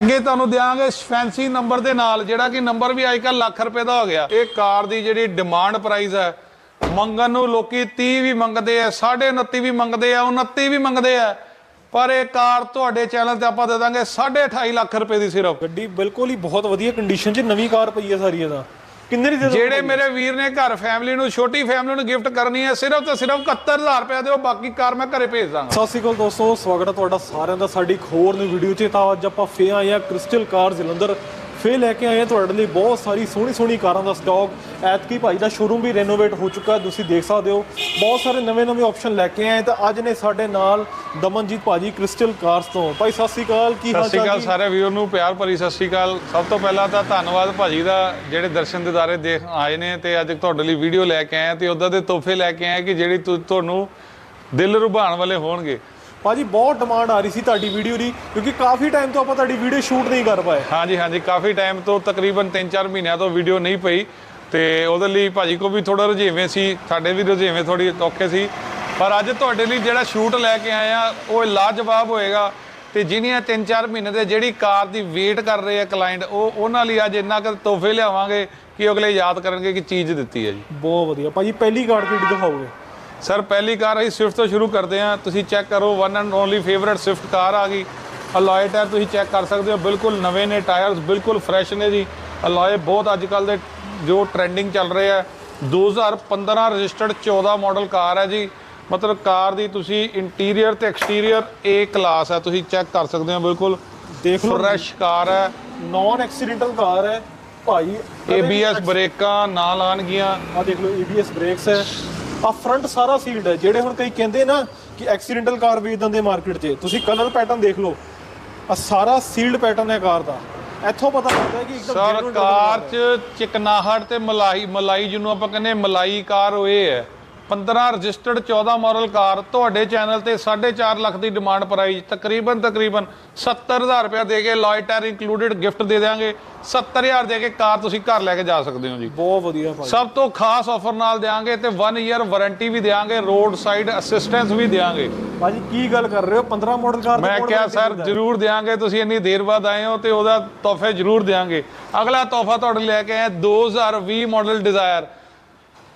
ਅੱਗੇ ਤੁਹਾਨੂੰ ਦਿਆਂਗੇ ਫੈਂਸੀ ਨੰਬਰ ਦੇ ਨਾਲ, ਜਿਹੜਾ ਕਿ ਨੰਬਰ ਵੀ ਅੱਜ ਕੱਲ੍ਹ ਲੱਖ ਰੁਪਏ ਦਾ ਹੋ ਗਿਆ। ਇਹ ਕਾਰ ਦੀ ਜਿਹੜੀ ਡਿਮਾਂਡ ਪ੍ਰਾਈਸ ਹੈ, ਮੰਗਣ ਨੂੰ ਲੋਕੀ 30 ਵੀ ਮੰਗਦੇ ਆ 29.5 ਵੀ ਮੰਗਦੇ ਆ 29 ਵੀ ਮੰਗਦੇ ਆ। ਪਰ ਇਹ ਕਾਰ ਤੁਹਾਡੇ ਚੈਨਲ ਤੇ ਆਪਾਂ ਦੇ ਦਾਂਗੇ 28.5 ਲੱਖ ਰੁਪਏ ਦੀ ਸਿਰਫ। ਗੱਡੀ ਬਿਲਕੁਲ ਹੀ ਬਹੁਤ ਵਧੀਆ ਕੰਡੀਸ਼ਨ 'ਚ ਨਵੀਂ ਕਾਰ ਪਈ ਹੈ ਸਾਰੀ ਇਹਦਾ। ਕਿੰਨੇ ਦੀ ਜਿਹੜੇ ਮੇਰੇ ਵੀਰ ਨੇ ਘਰ ਫੈਮਿਲੀ ਨੂੰ ਛੋਟੀ ਫੈਮਿਲੀ ਨੂੰ ਗਿਫਟ ਕਰਨੀ ਹੈ ਸਿਰਫ ਤੇ ਸਿਰਫ 71000 ਰੁਪਏ ਦਿਓ ਬਾਕੀ ਕਾਰ ਮੈਂ ਘਰੇ ਭੇਜ ਦਾਂਗਾ। ਸਤਿ ਸ਼੍ਰੀ ਅਕਾਲ ਦੋਸਤੋ ਸਵਾਗਤ ਹੈ ਤੁਹਾਡਾ ਸਾਰਿਆਂ ਦਾ ਸਾਡੀ ਇੱਕ ਹੋਰ ਨਵੀਂ ਵੀਡੀਓ 'ਚ। ਤਾਂ ਅੱਜ ਆਪਾਂ ਫੇਰ ਆਏ ਆ ਕ੍ਰਿਸਟਲ ਕਾਰ ਜਲੰਧਰ ਫੇਰ ਲੈ ਕੇ ਆਏ ਆ ਤੁਹਾਡੇ ਲਈ ਬਹੁਤ ਸਾਰੀ ਸੋਹਣੀ ਸੋਹਣੀ ਕਾਰਾਂ ਦਾ ਸਟਾਕ ਐਤਕੀ ਭਾਈ ਦਾ ਸ਼ੋਰੂਮ ਵੀ ਰੈਨੋਵੇਟ ਹੋ ਚੁੱਕਾ ਤੁਸੀਂ ਦੇਖ ਸਕਦੇ ਹੋ। ਬਹੁਤ ਸਾਰੇ ਨਵੇਂ ਨਵੇਂ ਆਪਸ਼ਨ ਲੈ ਕੇ ਆਏ ਤਾਂ ਅੱਜ ਨੇ ਸਾਡੇ ਨਾਲ ਦਮਨਜੀਤ ਭਾਜੀ ਕ੍ਰਿਸਟਲ ਕਾਰਸ ਤੋਂ। ਭਾਈ ਸਤਿ ਸ਼੍ਰੀ ਅਕਾਲ ਕੀ ਸਤਿ ਹਾਲ ਸ਼੍ਰੀ ਚਾਲ ਅਕਾਲ ਜੀ? ਸਾਰੇ ਵੀਰ ਨੂੰ ਪਿਆਰ ਭਰੀ ਸਤਿ ਸ਼੍ਰੀ ਅਕਾਲ। ਸਭ ਤੋਂ ਪਹਿਲਾਂ ਤਾਂ ਧੰਨਵਾਦ ਭਾਜੀ ਦਾ ਜਿਹੜੇ ਦਰਸ਼ਨ ਦਿਦਾਰੇ ਦੇਖ ਆਏ ਨੇ ਤੇ ਅੱਜ ਤੁਹਾਡੇ ਲਈ ਵੀਡੀਓ ਲੈ ਕੇ ਆਏ ਤੇ ਉਦਾਂ ਦੇ ਤੋਹਫੇ ਲੈ ਕੇ ਆਏ ਕਿ ਜਿਹੜੀ ਤੁਹਾਨੂੰ ਦਿਲ ਰੁਭਾਉਣ ਵਾਲੇ ਹੋਣਗੇ। ਭਾਜੀ ਬਹੁਤ ਡਿਮਾਂਡ ਆ ਰਹੀ ਸੀ ਤੁਹਾਡੀ ਵੀਡੀਓ ਦੀ ਕਿਉਂਕਿ ਕਾਫੀ ਟਾਈਮ ਤੋਂ ਆਪਾਂ ਤੁਹਾਡੀ ਵੀਡੀਓ ਸ਼ੂਟ ਨਹੀਂ ਕਰ ਪਾਏ। ਹਾਂਜੀ ਹਾਂਜੀ ਕਾਫੀ ਟਾਈਮ ਤੋਂ ਤਕਰੀਬਨ 3-4 ਮਹੀਨਿਆਂ ਤੋਂ ਵੀਡੀਓ ਨਹੀਂ ਪਈ ਤੇ ਉਹਦੇ ਲਈ ਭਾਜੀ ਕੋ ਵੀ ਥੋੜਾ ਰੁਝੇਵੇਂ ਸੀ ਸਾਡੇ ਵੀ ਰੁਝੇਵੇਂ ਥੋੜੀ ਔਖੇ ਸੀ। ਪਰ ਅੱਜ ਤੁਹਾਡੇ ਲਈ ਜਿਹੜਾ ਸ਼ੂਟ ਲੈ ਕੇ ਆਏ ਆ ਉਹ ਲਾਜਵਾਬ ਹੋਏਗਾ ਤੇ ਜਿਹਨੀਆਂ 3-4 ਮਹੀਨੇ ਦੇ ਜਿਹੜੀ ਕਾਰ ਦੀ ਵੇਟ ਕਰ ਰਹੇ ਆ ਕਲਾਇੰਟ ਉਹ ਉਹਨਾਂ ਲਈ ਅੱਜ ਇੰਨਾ ਕੁ ਤੋਹਫੇ ਲਿਆਵਾਂਗੇ ਕਿ ਅਗਲੇ ਯਾਦ ਕਰਨਗੇ ਕਿ ਚੀਜ਼ ਦਿੱਤੀ ਹੈ ਜੀ। ਬਹੁਤ ਵਧੀਆ। ਭਾਜੀ ਪਹਿਲੀ ਕਾਰ ਕਿਹੜੀ ਦਿਖਾਓਗੇ? ਸਰ ਪਹਿਲੀ ਕਾਰ ਅਸੀਂ ਸਵਿਫਟ ਤੋਂ ਸ਼ੁਰੂ ਕਰਦੇ ਹਾਂ। ਤੁਸੀਂ ਚੈੱਕ ਕਰੋ one and only favourite Swift car ਆ ਗਈ। ਅਲੋਏ ਟਾਇਰ ਤੁਸੀਂ ਚੈੱਕ ਕਰ ਸਕਦੇ ਹੋ। ਬਿਲਕੁਲ ਨਵੇਂ ਨੇ ਟਾਇਰਸ ਬਿਲਕੁਲ ਫਰੈਸ਼ ਨੇ ਜੀ। ਅਲੋਏ ਬਹੁਤ ਅੱਜ ਕੱਲ ਦੇ ਜੋ ਟ੍ਰੈਂਡਿੰਗ ਚੱਲ ਰਿਹਾ ਹੈ 2015 ਰਜਿਸਟਰਡ 14 ਮਾਡਲ ਕਾਰ ਹੈ ਜੀ। ਮਤਲਬ ਕਾਰ ਦੀ ਤੁਸੀਂ ਇੰਟੀਰੀਅਰ ਤੇ ਐਕਸਟੀਰੀਅਰ ਏ ਕਲਾਸ ਹੈ ਤੁਸੀਂ ਚੈੱਕ ਕਰ ਸਕਦੇ ਹੋ ਬਿਲਕੁਲ। ਦੇਖ ਲਓ। ਫਰੈਸ਼ ਕਾਰ ਹੈ ਨਾਨ ਐਕਸੀਡੈਂਟਲ ਕਾਰ ਹੈ। ਭਾਈ ABS ਬ੍ਰੇਕਾਂ ਨਾਲ ਆਣਗੀਆਂ ਆ ਦੇਖ ਲਓ ABS ਬ੍ਰੇਕਸ ਹੈ। ਆ ਫਰੰਟ ਸਾਰਾ ਸੀਲਡ ਹੈ। ਜਿਹੜੇ ਹੁਣ ਕਈ ਕਹਿੰਦੇ ਨਾ ਕਿ ਐਕਸੀਡੈਂਟਲ ਕਾਰ ਵੇਚਦਾਂ ਦੇ ਮਾਰਕੀਟ 'ਚ ਤੁਸੀਂ ਕਲਰ ਪੈਟਰਨ ਦੇਖ ਲਓ। ਆ ਸਾਰਾ ਸੀਲਡ ਪੈਟਰਨ ਹੈ ਕਾਰ ਦਾ। ਇੱਥੋਂ ਪਤਾ ਲੱਗਦਾ ਹੈ ਕਿ ਇੱਕਦਮ ਸਰ genuine ਕਾਰ। ਚ ਚਿਕਨਾਹਟ ਤੇ ਮਲਾਈ ਮਲਾਈ ਜਿਹਨੂੰ ਆਪਾਂ ਕਹਿੰਦੇ ਮਲਾਈ ਕਾਰ ਹੋਏ ਹੈ। 15 ਰਜਿਸਟਰਡ 14 ਮਾਡਲ ਕਾਰ ਤੁਹਾਡੇ ਚੈਨਲ ਤੇ 4.5 ਲੱਖ ਦੀ ਡਿਮਾਂਡ ਪ੍ਰਾਈਸ ਤਕਰੀਬਨ ਤਕਰੀਬਨ 70000 ਰੁਪਏ ਦੇ ਕੇ ਲਾਇਟਰ ਇਨਕਲੂਡਡ ਗਿਫਟ ਦੇ ਦਿਆਂਗੇ। 70000 ਦੇ ਕੇ ਕਾਰ ਤੁਸੀਂ ਘਰ ਲੈ ਕੇ ਜਾ ਸਕਦੇ ਹੋ ਜੀ। ਬਹੁਤ ਵਧੀਆ ਭਾਈ। ਸਭ ਤੋਂ ਖਾਸ ਆਫਰ ਨਾਲ ਦਿਆਂਗੇ ਤੇ 1 ਇਅਰ ਵਾਰੰਟੀ ਵੀ ਦਿਆਂਗੇ ਰੋਡ ਸਾਈਡ ਅਸਿਸਟੈਂਸ ਵੀ ਦਿਆਂਗੇ। ਭਾਜੀ ਕੀ ਗੱਲ ਕਰ ਰਹੇ ਹੋ? 15 ਮਾਡਲ ਕਾਰ ਮੈਂ ਕਿਹਾ ਸਰ ਜਰੂਰ ਦਿਆਂਗੇ ਤੁਸੀਂ ਇੰਨੀ ਦੇਰ ਬਾਅਦ ਆਏ ਹੋ ਤੇ ਉਹਦਾ ਤੋਹਫੇ ਜਰੂਰ ਦਿਆਂਗੇ। ਅਗਲਾ ਤੋਹਫਾ ਤੁਹਾਡੇ ਲੈ ਕੇ ਆਏ ਹਾਂ 2020 ਮਾਡਲ ਡਿਜ਼ਾਇਰ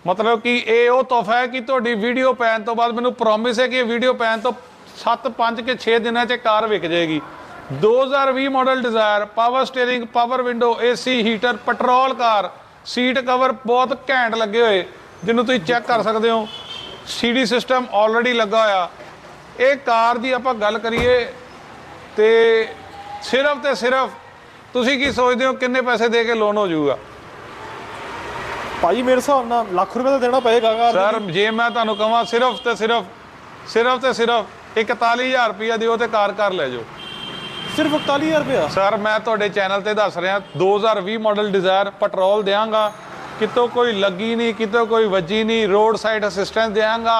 ਮਤਲਬ ਕਿ ਇਹ ਉਹ ਤੋਹਫਾ ਹੈ ਕਿ ਤੁਹਾਡੀ ਵੀਡੀਓ ਪੈਣ ਤੋਂ ਬਾਅਦ ਮੈਨੂੰ ਪ੍ਰੋਮਿਸ ਹੈ ਕਿ ਇਹ ਵੀਡੀਓ ਪੈਣ ਤੋਂ 7 5 ਕੇ 6 ਦਿਨਾਂ 'ਚ ਕਾਰ ਵਿਕ ਜਾਏਗੀ। 2020 model Dzire power steering power window AC heater petrol car seat cover ਬਹੁਤ ਘੈਂਟ ਲੱਗੇ ਹੋਏ, ਜਿਹਨੂੰ ਤੁਸੀਂ ਚੈੱਕ ਕਰ ਸਕਦੇ ਹੋ। ਸੀਡੀ ਸਿਸਟਮ ਆਲਰੇਡੀ ਲੱਗਾ ਹੋਇਆ। ਇਹ ਕਾਰ ਦੀ ਆਪਾਂ ਗੱਲ ਕਰੀਏ ਤੇ ਸਿਰਫ ਤੇ ਸਿਰਫ ਤੁਸੀਂ ਕੀ ਸੋਚਦੇ ਹੋ ਕਿੰਨੇ ਪੈਸੇ ਦੇ ਕੇ ਲੋਨ ਹੋ ਜਾਊਗਾ? ਭਾਜੀ ਮੇਰੇ ਹਿਸਾਬ ਨਾਲ ਲੱਖ ਰੁਪਏ ਦਾ ਦੇਣਾ ਪਏਗਾ ਸਰ ਜੇ ਮੈਂ ਤੁਹਾਨੂੰ ਕਹਾਂ ਸਿਰਫ ਤੇ ਸਿਰਫ ਸਿਰਫ ਤੇ ਸਿਰਫ 41000 ਰੁਪਇਆ ਦਿਓ ਤੇ ਕਾਰ ਕਰ ਲੈ ਜਾਓ। ਸਿਰਫ 41000 ਰੁਪਏ ਸਰ ਮੈਂ ਤੁਹਾਡੇ ਚੈਨਲ ਤੇ ਦੱਸ ਰਿਹਾ 2020 ਮਾਡਲ ਡਿਜ਼ਾਇਰ ਪੈਟਰੋਲ ਦਿਆਂਗਾ। ਕਿਤੋਂ ਕੋਈ ਲੱਗੀ ਨਹੀਂ ਕਿਤੋਂ ਕੋਈ ਵੱਜੀ ਨਹੀਂ ਰੋਡ ਸਾਈਡ ਅਸਿਸਟੈਂਸ ਦਿਆਂਗਾ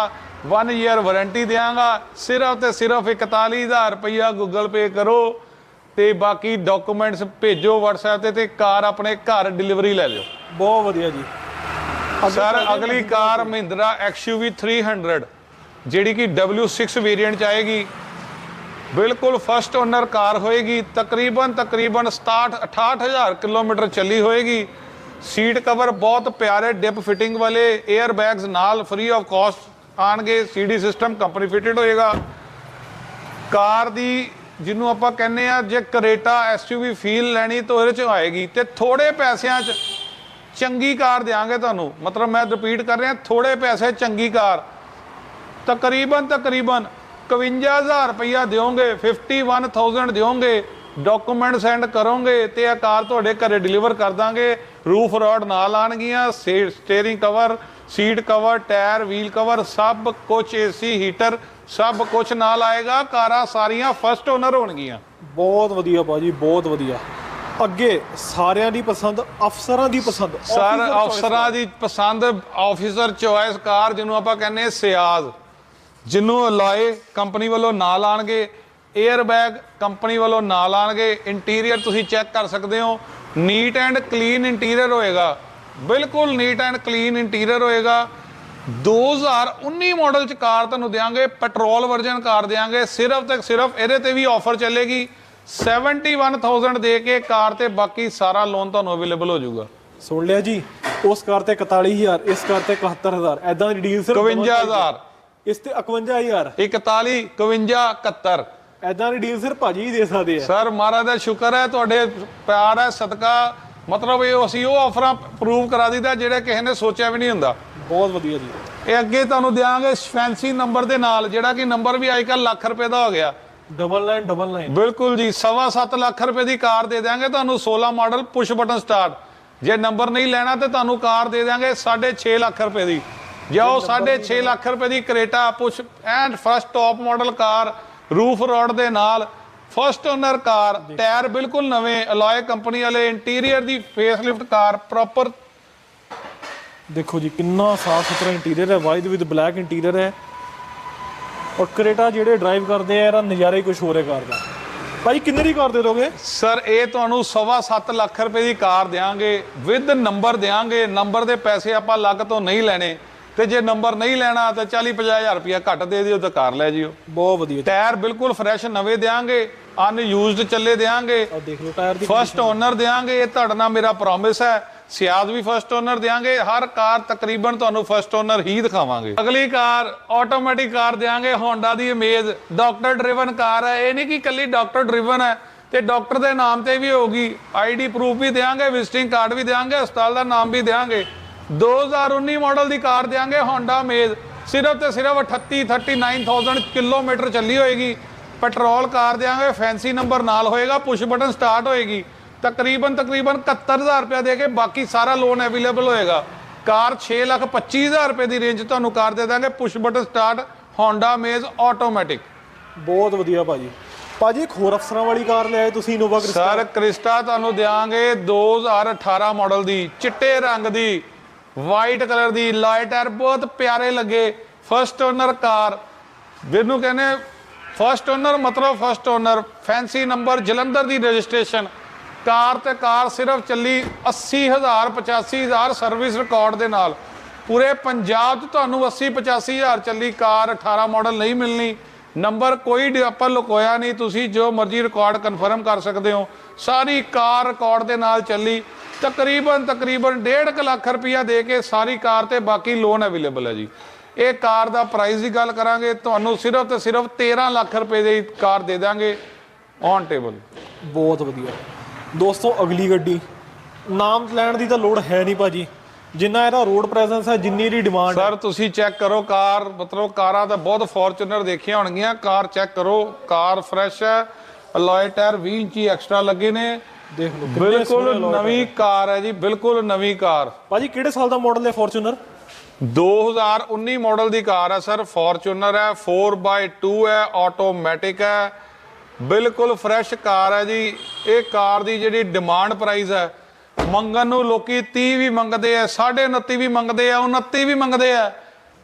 1 ਇਅਰ ਵਾਰੰਟੀ ਦਿਆਂਗਾ। ਸਿਰਫ ਤੇ ਸਿਰਫ 41000 ਰੁਪਇਆ ਗੂਗਲ ਪੇ ਕਰੋ ਤੇ ਬਾਕੀ ਡਾਕੂਮੈਂਟਸ ਭੇਜੋ WhatsApp ਤੇ ਤੇ ਕਾਰ ਆਪਣੇ ਘਰ ਡਿਲੀਵਰੀ ਲੈ ਲਿਓ। ਬਹੁਤ ਵਧੀਆ ਜੀ। ਸਰ ਅਗਲੀ ਕਾਰ ਮਹਿੰਦਰਾ XUV 300 ਜਿਹੜੀ ਕਿ W6 ਵੇਰੀਐਂਟ ਚ ਆਏਗੀ। ਬਿਲਕੁਲ ਫਸਟ ਓਨਰ ਕਾਰ ਹੋਏਗੀ। ਤਕਰੀਬਨ ਤਕਰੀਬਨ 67 68000 ਕਿਲੋਮੀਟਰ ਚੱਲੀ ਹੋਏਗੀ। ਸੀਟ ਕਵਰ ਬਹੁਤ ਪਿਆਰੇ ਡਿਪ ਫਿਟਿੰਗ ਵਾਲੇ 에ਅਰ ਬੈਗਸ ਨਾਲ ਫ੍ਰੀ ਆਫ ਕਾਸਟ ਆਣਗੇ। ਸੀਡੀ ਸਿਸਟਮ ਕੰਪਨੀ ਫਿਟਡ ਹੋਏਗਾ। ਕਾਰ ਦੀ ਜਿਹਨੂੰ ਆਪਾਂ ਕਹਿੰਦੇ ਆ ਜੇ ਕਰੇਟਾ ਐਸਯੂਵੀ ਫੀਲ ਲੈਣੀ ਤਾਂ ਉਹਦੇ ਚ ਆਏਗੀ। ਤੇ ਥੋੜੇ ਪੈਸਿਆਂ ਚ ਚੰਗੀ ਕਾਰ ਦੇਾਂਗੇ ਤੁਹਾਨੂੰ। ਮਤਲਬ ਮੈਂ ਰਿਪੀਟ ਕਰ ਰਿਹਾ, ਥੋੜੇ ਪੈਸੇ ਚੰਗੀ ਕਾਰ। ਤਕਰੀਬਨ ਤਕਰੀਬਨ 51000 ਰੁਪਇਆ ਦਿਓਗੇ 51000 ਦਿਓਗੇ। ਡਾਕੂਮੈਂਟ ਸੈਂਡ ਕਰੋਗੇ ਤੇ ਇਹ ਕਾਰ ਤੁਹਾਡੇ ਘਰੇ ਡਿਲੀਵਰ ਕਰ ਦਾਂਗੇ। ਰੂਫ ਰੋਡ ਨਾਲ ਆਣਗੀਆਂ steering cover seat cover tyre wheel cover ਸਭ ਕੁਝ ਏਸੀ ਹੀਟਰ ਸਭ ਕੁਝ ਨਾਲ ਆਏਗਾ। ਕਾਰਾਂ ਸਾਰੀਆਂ ਫਸਟ ਓਨਰ ਹੋਣਗੀਆਂ। ਬਹੁਤ ਵਧੀਆ ਭਾਜੀ ਬਹੁਤ ਵਧੀਆ। ਅੱਗੇ ਸਾਰਿਆਂ ਦੀ ਪਸੰਦ ਅਫਸਰਾਂ ਦੀ ਪਸੰਦ ਸਰ officer choice ਅਫਸਰਾਂ ਦੀ ਪਸੰਦ ਆਫੀਸਰ ਚੋਇਸ ਕਾਰ ਜਿਹਨੂੰ ਆਪਾਂ ਕਹਿੰਦੇ ਸਿਆਜ਼ ਜਿਹਨੂੰ ਅਲਾਏ ਕੰਪਨੀ ਵੱਲੋਂ ਨਾਲ ਆਣਗੇ 에ਅਰ ਬੈਗ ਕੰਪਨੀ ਵੱਲੋਂ ਨਾਲ ਆਣਗੇ ਇੰਟੀਰੀਅਰ ਤੁਸੀਂ ਚੈੱਕ ਕਰ ਸਕਦੇ ਹੋ। ਨੀਟ ਐਂਡ ਕਲੀਨ ਇੰਟੀਰੀਅਰ ਹੋਏਗਾ। ਬਿਲਕੁਲ ਨੀਟ ਐਂਡ ਕਲੀਨ ਇੰਟੀਰੀਅਰ ਹੋਏਗਾ। 2019 ਮਾਡਲ ਚ ਕਾਰ ਤੁਹਾਨੂੰ ਦੇਾਂਗੇ ਪੈਟਰੋਲ ਵਰਜਨ ਕਾਰ ਦੇਾਂਗੇ ਸਿਰਫ ਤੇ ਸਿਰਫ ਇਹਦੇ ਤੇ ਵੀ ਆਫਰ ਚੱਲੇਗੀ। 71000 ਦੇ ਕੇ ਕਾਰ ਤੇ ਬਾਕੀ ਸਾਰਾ ਲੋਨ ਤੁਹਾਨੂੰ ਅਵੇਲੇਬਲ ਹੋ ਜਾਊਗਾ। ਸੁਣ ਲਿਆ ਜੀ ਉਸ ਕਾਰ ਤੇ 41000 ਇਸ ਕਾਰ ਤੇ 71000 ਐਦਾਂ ਦੀ ਡੀਲ ਸਿਰਫ 51000 ਇਸ ਤੇ 51000 41 52 71 ਐਦਾਂ ਦੀ ਡੀਲ ਸਿਰਫ ਭਾਜੀ ਹੀ ਦੇ ਸਕਦੇ ਆ। ਸਰ ਮਹਾਰਾਜ ਦਾ ਸ਼ੁਕਰ ਹੈ ਤੁਹਾਡੇ ਪਿਆਰ ਹੈ ਸਦਕਾ। ਮਤਲਬ ਇਹ ਅਸੀਂ ਉਹ ਆਫਰਾਂ ਪ੍ਰੂਵ ਕਰਾ ਦਿੱਤਾ ਜਿਹੜੇ ਕਿਸੇ ਨੇ ਸੋਚਿਆ ਵੀ ਨਹੀਂ ਹੁੰਦਾ। ਬਹੁਤ ਵਧੀਆ ਜੀ। ਇਹ ਅੱਗੇ ਤੁਹਾਨੂੰ ਦਿਆਂਗੇ ਫੈਂਸੀ ਨੰਬਰ ਦੇ ਨਾਲ ਜਿਹੜਾ ਕਿ ਨੰਬਰ ਵੀ ਅੱਜ ਕੱਲ੍ਹ ਲੱਖ ਰੁਪਏ ਦਾ ਹੋ ਗਿਆ। ਡਬਲ ਲਾਈਨ ਡਬਲ ਲਾਈਨ ਬਿਲਕੁਲ ਜੀ ਸਵਾ ਲੱਖ ਰੁਪਏ ਦੀ ਕਾਰ ਦੇ ਦਿਆਂਗੇ ਤੁਹਾਨੂੰ 16 ਮਾਡਲ ਪੁਸ਼ ਬਟਨ ਸਟਾਰਟ ਜੇ ਨੰਬਰ ਨਹੀਂ ਲੈਣਾ ਤੇ ਤੁਹਾਨੂੰ ਕਾਰ ਦੇ ਦਿਆਂਗੇ 6.5 ਲੱਖ ਰੁਪਏ ਦੀ। ਜਾਓ 6.5 ਲੱਖ ਰੁਪਏ ਦੀ Creta push and first top model car roof rod ਦੇ ਨਾਲ। ਫਸਟ ਓਨਰ ਕਾਰ ਟਾਇਰ ਬਿਲਕੁਲ ਨਵੇਂ ਅਲੋਏ ਕੰਪਨੀ ਵਾਲੇ ਇੰਟੀਰੀਅਰ ਦੀ ਫੇਸਲਿਫਟ ਕਾਰ ਪ੍ਰੋਪਰ ਦੇਖੋ ਜੀ ਕਿੰਨਾ ਸਾਫ਼ ਸੁਥਰਾ ਇੰਟੀਰੀਅਰ ਹੈ ਵਾਈਡ ਵਿਦ ਬਲੈਕ ਇੰਟੀਰੀਅਰ ਹੈ। ਔਰ ਕਰੇਟਾ ਜਿਹੜੇ ਡਰਾਈਵ ਕਰਦੇ ਆ ਇਹਦਾ ਨਜ਼ਾਰਾ ਹੀ ਕੁਝ ਹੋਰ ਹੈ ਕਾਰ ਦਾ। ਭਾਈ ਕਿੰਨੇ ਦੀ ਕਾਰ ਦੇ ਦੋਗੇ? ਸਰ ਇਹ ਤੁਹਾਨੂੰ ਸਵਾ ਸੱਤ ਲੱਖ ਰੁਪਏ ਦੀ ਕਾਰ ਦੇਾਂਗੇ ਵਿਦ ਨੰਬਰ ਦੇਾਂਗੇ ਨੰਬਰ ਦੇ ਪੈਸੇ ਆਪਾਂ ਲੱਗ ਤੋਂ ਨਹੀਂ ਲੈਣੇ। ਤੇ ਜੇ ਨੰਬਰ ਨਹੀਂ ਲੈਣਾ ਤਾਂ 40 50000 ਰੁਪਇਆ ਘੱਟ ਦੇ ਦਿਓ ਤਾਂ ਕਾਰ ਲੈ ਜਿਓ। ਬਹੁਤ ਵਧੀਆ। ਟਾਇਰ ਬਿਲਕੁਲ ਫਰੈਸ਼ ਨਵੇਂ ਦੇਾਂਗੇ ਅਨਯੂਜ਼ਡ ਚੱਲੇ ਦੇਾਂਗੇ ਆਹ ਦੇਖ ਲਓ ਟਾਇਰ ਦੀ ਫਸਟ ਓਨਰ ਦੇਾਂਗੇ ਇਹ ਤੁਹਾਡਾ ਮੇਰਾ ਪ੍ਰੋਮਿਸ ਹੈ। ਸਿਆਦ ਵੀ ਫਸਟ ਓਨਰ ਦੇਾਂਗੇ ਹਰ ਕਾਰ ਤਕਰੀਬਨ ਤੁਹਾਨੂੰ ਫਸਟ ਓਨਰ ਹੀ ਦਿਖਾਵਾਂਗੇ। ਅਗਲੀ ਕਾਰ ਆਟੋਮੈਟਿਕ ਕਾਰ ਦੇਾਂਗੇ ਹੋਂਡਾ ਦੀ ਅਮੇਜ਼ ਡਾਕਟਰ ਡਰਿਵਨ ਕਾਰ ਹੈ। ਇਹ ਨਹੀਂ ਕਿ ਕੱਲੀ ਡਾਕਟਰ ਡਰਿਵਨ ਹੈ, ਤੇ ਡਾਕਟਰ ਦੇ ਨਾਮ ਤੇ ਵੀ ਹੋਊਗੀ। ਆਈਡੀ ਪ੍ਰੂਫ ਵੀ ਦੇਾਂਗੇ ਵਿਜ਼ਿਟਿੰਗ ਕਾਰਡ ਵੀ ਦੇਾਂਗੇ ਹਸਪਤਾਲ ਦਾ ਨਾਮ ਵੀ ਦੇਾਂਗੇ 2019 ਮਾਡਲ ਦੀ ਕਾਰ ਦੇਾਂਗੇ ਹੋਂਡਾ ਅਮੇਜ਼ ਸਿਰਫ ਤੇ ਸਿਰਫ 38 39000 ਕਿਲੋਮੀਟਰ ਚੱਲੀ ਹੋਏਗੀ। ਪੈਟਰੋਲ ਕਾਰ ਦੇਾਂਗੇ ਫੈਂਸੀ ਨੰਬਰ ਨਾਲ ਹੋਏਗਾ ਪੁਸ਼ ਬਟਨ ਸਟਾਰਟ ਹੋਏਗੀ। ਤਕਰੀਬਨ ਤਕਰੀਬਨ 71000 ਰੁਪਏ ਦੇ ਕੇ ਬਾਕੀ ਸਾਰਾ ਲੋਨ ਅਵੇਲੇਬਲ ਹੋਏਗਾ। ਕਾਰ 6 ਲੱਖ 25000 ਰੁਪਏ ਦੀ ਰੇਂਜ ਤੁਹਾਨੂੰ ਕਾਰ ਦੇ ਦਾਂਗੇ। Push button start Honda Amaze automatic ਬਹੁਤ ਵਧੀਆ ਭਾਜੀ। ਭਾਜੀ ਇੱਕ ਹੋਰ ਅਫਸਰਾਂ ਵਾਲੀ ਕਾਰ ਲਿਆਏ ਤੁਸੀਂ ਇਨੋਵਾ ਕ੍ਰਿਸਟਾ ਸਰ ਕ੍ਰਿਸਟਾ ਤੁਹਾਨੂੰ ਦੇਾਂਗੇ 2018 ਮਾਡਲ ਦੀ ਚਿੱਟੇ ਰੰਗ ਦੀ ਵਾਈਟ ਕਲਰ ਦੀ ਲਾਈਟ ਟਾਇਰ ਬਹੁਤ ਪਿਆਰੇ ਲੱਗੇ। First owner car. ਜਿਹਨੂੰ ਕਹਿੰਦੇ ਫਸਟ ਓਨਰ ਮਤਲਬ first owner fancy number Jalandhar ਦੀ ਰਜਿਸਟ੍ਰੇਸ਼ਨ ਕਾਰ ਤੇ ਕਾਰ ਸਿਰਫ ਚੱਲੀ 80000 85000 ਸਰਵਿਸ ਰਿਕਾਰਡ ਦੇ ਨਾਲ। ਪੂਰੇ ਪੰਜਾਬ 'ਚ ਤੁਹਾਨੂੰ 80 85000 ਚੱਲੀ ਕਾਰ 18 ਮਾਡਲ ਨਹੀਂ ਮਿਲਣੀ। ਨੰਬਰ ਕੋਈ ਡ- ਆਪਾਂ ਲੁਕੋਇਆ ਨਹੀਂ, ਤੁਸੀਂ ਜੋ ਮਰਜ਼ੀ ਰਿਕਾਰਡ ਕਨਫਰਮ ਕਰ ਸਕਦੇ ਹੋ। ਸਾਰੀ ਕਾਰ ਰਿਕਾਰਡ ਦੇ ਨਾਲ ਚੱਲੀ। ਤਕਰੀਬਨ ਤਕਰੀਬਨ 1.5 ਲੱਖ ਰੁਪਇਆ ਦੇ ਕੇ ਸਾਰੀ ਕਾਰ ਤੇ ਬਾਕੀ ਲੋਨ ਅਵੇਲੇਬਲ ਹੈ ਜੀ। ਇਹ ਕਾਰ ਦਾ ਪ੍ਰਾਈਸ ਦੀ ਗੱਲ ਕਰਾਂਗੇ। ਤੁਹਾਨੂੰ ਸਿਰਫ ਤੇ ਸਿਰਫ 13 ਲੱਖ ਰੁਪਏ ਦੀ ਕਾਰ ਦੇ ਦਾਂਗੇ। ਔਨ ਟੇਬਲ ਬਹੁਤ ਵਧੀਆ। ਦੋਸਤੋ ਅਗਲੀ ਗੱਡੀ। ਨਾਮ ਲੈਣ ਦੀ ਤਾਂ ਲੋੜ ਹੈ ਨਹੀਂ ਭਾਜੀ। ਜਿੰਨਾ ਇਹਦਾ ਰੋਡ ਪ੍ਰੈਜ਼ੈਂਸ ਹੈ ਜਿੰਨੀ ਦੀ ਡਿਮਾਂਡ ਸਰ ਤੁਸੀਂ ਚੈੱਕ ਕਰੋ ਕਾਰ। ਮਤਲਬ ਕਾਰਾਂ ਤਾਂ ਬਹੁਤ ਫੋਰਚੂਨਰ ਦੇਖੀਆਂ ਹੋਣਗੀਆਂ। ਕਾਰ ਚੈੱਕ ਕਰੋ। ਕਾਰ ਫਰੈਸ਼ ਹੈ। ਅਲੋਏ ਟਾਇਰ 20 ਇੰਚੀ ਐਕਸਟਰਾ ਲੱਗੇ ਨੇ। ਦੇਖ ਲਓ ਬਿਲਕੁਲ ਨਵੀਂ ਕਾਰ ਹੈ ਜੀ। ਬਿਲਕੁਲ ਨਵੀਂ ਕਾਰ। ਭਾਜੀ ਕਿਹੜੇ ਸਾਲ ਦਾ ਮਾਡਲ ਹੈ ਫੋਰਚੂਨਰ 2019 ਮਾਡਲ ਦੀ ਕਾਰ ਹੈ ਸਰ ਫੋਰਚੂਨਰ ਹੈ 4x2 ਹੈ ਆਟੋਮੈਟਿਕ ਹੈ। ਬਿਲਕੁਲ ਫਰੈਸ਼ ਕਾਰ ਹੈ ਜੀ। ਇਹ ਕਾਰ ਦੀ ਜਿਹੜੀ ਡਿਮਾਂਡ ਪ੍ਰਾਈਸ ਹੈ, ਮੰਗਣ ਨੂੰ ਲੋਕੀ 30 ਵੀ ਮੰਗਦੇ ਆ 29.5 ਵੀ ਮੰਗਦੇ ਆ 29 ਵੀ ਮੰਗਦੇ ਆ।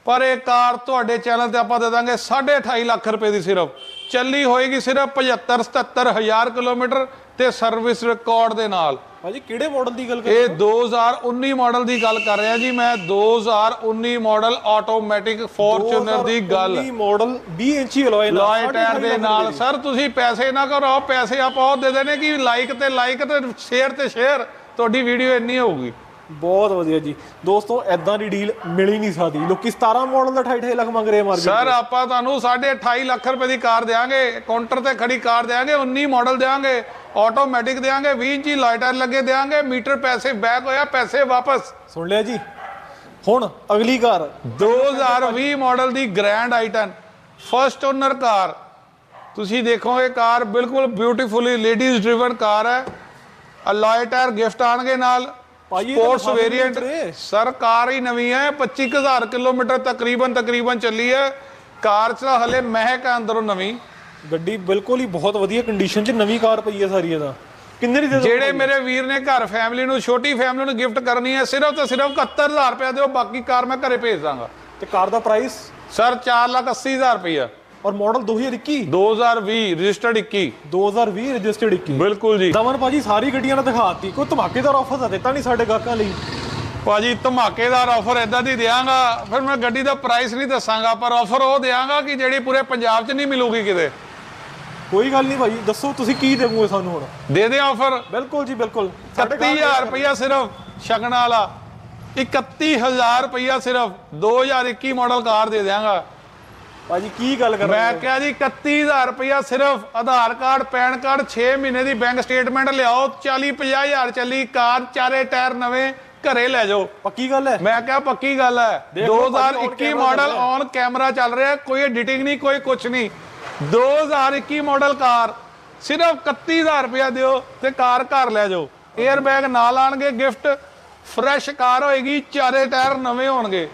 ਪਰ ਇਹ ਕਾਰ ਤੁਹਾਡੇ ਚੈਨਲ ਤੇ ਆਪਾਂ ਦੇ ਦਾਂਗੇ 2.5 ਲੱਖ ਰੁਪਏ ਦੀ ਸਿਰਫ। ਚੱਲੀ ਹੋਏਗੀ ਸਿਰਫ 75 77 ਹਜ਼ਾਰ ਕਿਲੋਮੀਟਰ ਤੇ ਸਰਵਿਸ ਰਿਕਾਰਡ ਦੇ ਨਾਲ। ਭਾਜੀ ਕਿਹੜੇ ਮਾਡਲ ਦੀ ਗੱਲ ਕਰ ਇਹ 2019 ਮਾਡਲ ਦੀ ਗੱਲ ਕਰ ਰਿਹਾ ਜੀ ਮੈਂ 2019 ਮਾਡਲ ਆਟੋਮੈਟਿਕ ਫੋਰਚੂਨਰ ਦੀ ਗੱਲ। ਮਾਡਲ 20 ਇੰਚੀ ਅਲੋਏ ਲੋਏ ਟਾਇਰ ਦੇ ਨਾਲ। ਸਰ ਤੁਸੀਂ ਪੈਸੇ ਨਾ ਕਰੋ ਪੈਸੇ ਆਪਾਂ ਉਹ ਦੇ ਦੇਣੇ ਕਿ ਲਾਈਕ ਤੇ ਲਾਈਕ ਤੇ ਸ਼ੇਅਰ ਤੇ ਸ਼ੇਅਰ ਤੁਹਾਡੀ ਵੀਡੀਓ ਇੰਨੀ ਹੋਊਗੀ। ਬਹੁਤ ਵਧੀਆ ਜੀ। ਦੋਸਤੋ ਐਦਾਂ ਦੀ ਡੀਲ ਮਿਲ ਹੀ ਨਹੀਂ ਸਕਦੀ ਲੋਕੀ 17 ਮਾਡਲ ਦਾ 28 ਲੱਖ ਮੰਗ ਰਹੇ ਆ ਮਾਰਕੀਟ ਸਰ ਆਪਾਂ ਤੁਹਾਨੂੰ 28.5 ਲੱਖ ਰੁਪਏ ਦੀ ਕਾਰ ਦੇਾਂਗੇ ਕਾਊਂਟਰ ਤੇ ਖੜੀ ਕਾਰ ਦੇਾਂਗੇ 19 ਮਾਡਲ ਦੇਾਂਗੇ ਆਟੋਮੈਟਿਕ ਦੇਾਂਗੇ 20 ਇੰਚੀ ਲਾਈਟ ਟਾਇਰ ਲੱਗੇ ਦੇਾਂਗੇ ਮੀਟਰ ਪੈਸੇ ਬੈਕ ਹੋਇਆ ਪੈਸੇ ਵਾਪਸ। ਸੁਣ ਲਿਆ ਜੀ। ਹੁਣ ਅਗਲੀ car. 2020 model the Grand i ten first owner car. ਤੁਸੀਂ ਦੇਖੋ ਇਹ ਕਾਰ ਬਿਲਕੁਲ ਬਿਊਟੀਫੁਲੀ ਲੇਡੀਜ਼ ਡਰਿਵਨ ਕਾਰ ਹੈ। ਅਲੋਏ ਟਾਇਰ ਗਿਫਟ ਆਣਗੇ ਨਾਲ। Sports variant. ਸਰ ਕਾਰ ਹੀ ਨਵੀਂ ਹੈ 25000 ਕਿਲੋਮੀਟਰ ਤਕਰੀਬਨ ਤਕਰੀਬਨ ਚੱਲੀ ਹੈ। ਕਾਰ 'ਚ ਹਲੇ ਮਹਿਕ ਹੈ ਅੰਦਰੋਂ ਨਵੀਂ। ਗੱਡੀ ਬਿਲਕੁਲ ਹੀ ਬਹੁਤ ਵਧੀਆ ਕੰਡੀਸ਼ਨ 'ਚ ਨਵੀਂ ਕਾਰ ਪਈ ਹੈ ਸਾਰੀ ਇਹਦਾ ਕਿੰਨੇ ਦੀ ਦੇ ਜਿਹੜੇ ਮੇਰੇ ਵੀਰ ਨੇ ਘਰ ਫੈਮਿਲੀ ਨੂੰ ਛੋਟੀ ਫੈਮਿਲੀ ਨੂੰ ਗਿਫਟ ਕਰਨੀ ਹੈ ਸਿਰਫ ਤੇ ਸਿਰਫ 71000 ਰੁਪਏ ਦਿਓ ਬਾਕੀ ਕਾਰ ਮੈਂ ਘਰੇ ਭੇਜ ਦਾਂਗਾ। ਤੇ ਕਾਰ ਦਾ ਪ੍ਰਾਈਸ ਸਰ 480000 ਰੁਪਇਆ। ਔਰ ਮਾਡਲ 2021 2020 ਰਜਿਸਟਰਡ 21 2020 ਰਜਿਸਟਰਡ 21 ਬਿਲਕੁਲ ਜੀ। ਦਮਨ ਭਾਜੀ ਸਾਰੀ ਗੱਡੀਆਂ ਨਾਲ ਦਿਖਾਤੀ। ਕੋਈ ਧਮਾਕੇਦਾਰ ਆਫਰ ਤਾਂ ਦਿੱਤਾ ਨਹੀਂ ਸਾਡੇ ਗਾਹਕਾਂ ਲਈ। ਭਾਜੀ ਧਮਾਕੇਦਾਰ ਆਫਰ ਇਦਾਂ ਦੀ ਦਿਆਂਗਾ ਫਿਰ ਮੈਂ ਗੱਡੀ ਦਾ ਪ੍ਰਾਈਸ ਨਹੀਂ ਦੱਸਾਂਗਾ ਪਰ ਆਫਰ ਉਹ ਦਿਆਂਗਾ ਕਿ ਜਿਹੜੀ ਪੂਰੇ ਪੰਜਾਬ 'ਚ ਨਹੀਂ ਮਿਲੂਗੀ ਕਿਤੇ। ਕੋਈ ਗੱਲ ਨਹੀਂ ਭਾਜੀ ਦੱਸੋ ਤੁਸੀਂ ਕੀ ਦੇਵੋਗੇ ਸਾਨੂੰ ਹੁਣ? ਦੇ ਦੇ ਆਫਰ ਬਿਲਕੁਲ ਜੀ ਬਿਲਕੁਲ। ਸਾਡੇ ਘਰ 31000 ਰੁਪਇਆ ਸਿਰਫ ਸ਼ਗਨ ਵਾਲਾ। 31000 ਰੁਪਇਆ ਸਿਰਫ 2021 ਮਾਡਲ ਕਾਰ ਦੇ ਦਿਆਂਗਾ। ਭਾਜੀ ਕੀ ਗੱਲ ਕਰ ਰਹੇ ਮੈਂ ਕਿਹਾ ਜੀ 31000 ਰੁਪਇਆ ਸਿਰਫ ਆਧਾਰ ਕਾਰਡ ਪੈਨ ਕਾਰਡ 6 ਮਹੀਨੇ ਦੀ ਬੈਂਕ ਸਟੇਟਮੈਂਟ ਲਿਆਓ 40 50000 ਚੱਲੀ ਕਾਰ ਚਾਰੇ ਟਾਇਰ ਨਵੇਂ ਘਰੇ ਲੈ ਜਾਓ। ਪੱਕੀ ਗੱਲ ਹੈ? ਮੈਂ ਕਿਹਾ ਪੱਕੀ ਗੱਲ ਹੈ। ਦੇਖ ਲਓ ਭਾਜੀ, on 2021 camera model. On camera ਚੱਲ ਰਿਹਾ ਕੋਈ ਐਡੀਟਿੰਗ ਨਹੀਂ ਕੋਈ ਕੁਝ ਨਹੀਂ। 2021 ਮਾਡਲ ਕਾਰ ਸਿਰਫ 31000 ਰੁਪਇਆ ਦਿਓ ਤੇ ਕਾਰ ਘਰ ਲੈ ਜਾਓ। 에ਅਰ ਬੈਗ ਨਾਲ ਆਣਗੇ ਗਿਫਟ ਫਰੈਸ਼ ਕਾਰ ਹੋਏਗੀ ਚਾਰੇ ਟਾਇਰ ਨਵੇਂ ਹੋਣਗੇ।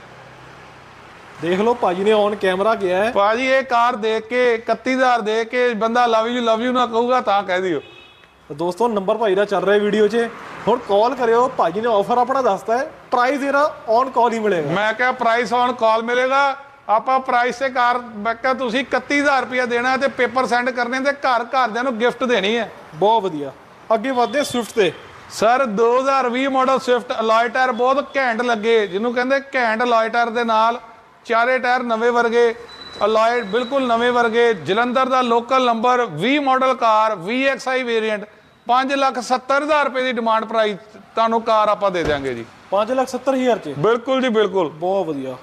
ਦੇਖ ਲਓ ਭਾਜੀ ਨੇ ਔਨ ਕੈਮਰਾ ਗਿਆ ਹੈ। ਭਾਜੀ ਇਹ ਕਾਰ ਦੇਖ ਕੇ 31000 ਦੇ ਕੇ ਬੰਦਾ ਲਵ ਯੂ ਲਵ ਯੂ ਨਾ ਕਹੂਗਾ ਤਾਂ ਕਹਿ ਦਿਓ। ਦੋਸਤੋ ਨੰਬਰ ਭਾਈ ਦਾ ਚੱਲ ਰਿਹਾ ਵੀਡੀਓ 'ਚ। ਹੁਣ ਕਾਲ ਕਰਿਓ ਭਾਜੀ ਨੇ ਆਫਰ ਆਪਣਾ ਦੱਸਤਾ ਹੈ। ਪ੍ਰਾਈਸ ਇਹਦਾ ਔਨ ਕਾਲ ਹੀ ਮਿਲੇਗਾ। ਮੈਂ ਕਿਹਾ ਪ੍ਰਾਈਸ ਔਨ ਕਾਲ ਮਿਲੇਗਾ। ਆਪਾਂ ਪ੍ਰਾਈਸ ਤੇ ਕਾਰ ਮੈਂ ਕਿਹਾ ਤੁਸੀਂ 31000 ਰੁਪਇਆ ਦੇਣਾ ਤੇ ਪੇਪਰ ਸੈਂਡ ਕਰਨੇ ਤੇ ਘਰ ਘਰਦਿਆਂ ਨੂੰ ਗਿਫਟ ਦੇਣੀ ਹੈ। ਬਹੁਤ ਵਧੀਆ। ਅੱਗੇ ਵਧਦੇ ਸਵਿਫਟ ਤੇ। Sir 2020 model Swift alloy tyre ਬਹੁਤ ਘੈਂਟ ਲੱਗੇ। ਜਿਹਨੂੰ ਕਹਿੰਦੇ ਘੈਂਟ ਅਲੋਏ ਟਾਇਰ ਦੇ ਨਾਲ ਚਾਰੇ ਟਾਇਰ ਨਵੇਂ ਵਰਗੇ ਅਲੋਏ ਬਿਲਕੁਲ ਨਵੇਂ ਵਰਗੇ ਜਲੰਧਰ ਦਾ local number 20 model car VXI variant 570000 ਰੁਪਏ ਦੀ ਡਿਮਾਂਡ ਪ੍ਰਾਈਸ ਤੁਹਾਨੂੰ ਕਾਰ ਆਪਾਂ ਦੇ ਦਿਆਂਗੇ ਜੀ। 570000 'ਚ? ਬਿਲਕੁਲ ਜੀ ਬਿਲਕੁਲ। ਬਹੁਤ ਵਧੀਆ।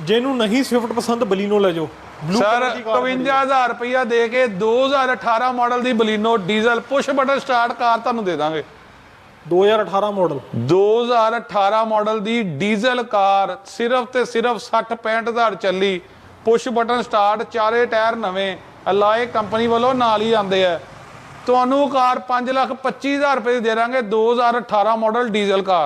ਜਿਹਨੂੰ ਨਹੀਂ ਸਵਿਫਟ ਪਸੰਦ ਬਲੀਨੋ ਲੈ ਜਾਓ। ਸਰ color ਦੀ ਕਾਰ ਮਿਲੇਗੀ। 51000 ਰੁਪਇਆ ਦੇ ਕੇ 2018 ਮਾਡਲ ਦੀ Baleno diesel push button start car ਤੁਹਾਨੂੰ ਦੇ ਦਾਂਗੇ। 2018 ਮਾਡਲ। 2018 ਮਾਡਲ ਦੀ ਡੀਜ਼ਲ ਕਾਰ ਸਿਰਫ ਤੇ ਸਿਰਫ 60 65000 ਚੱਲੀ। ਪੁਸ਼ ਬਟਨ ਸਟਾਰਟ, ਚਾਰੇ ਟਾਇਰ ਨਵੇਂ, ਅਲਾਏ ਕੰਪਨੀ ਵੱਲੋਂ ਨਾਲ ਹੀ ਆਂਦੇ ਆ। ਤੁਹਾਨੂੰ ਕਾਰ 525000 ਰੁਪਏ ਦੀ ਦੇ ਦਾਂਗੇ 2018 ਮਾਡਲ ਡੀਜ਼ਲ ਕਾਰ।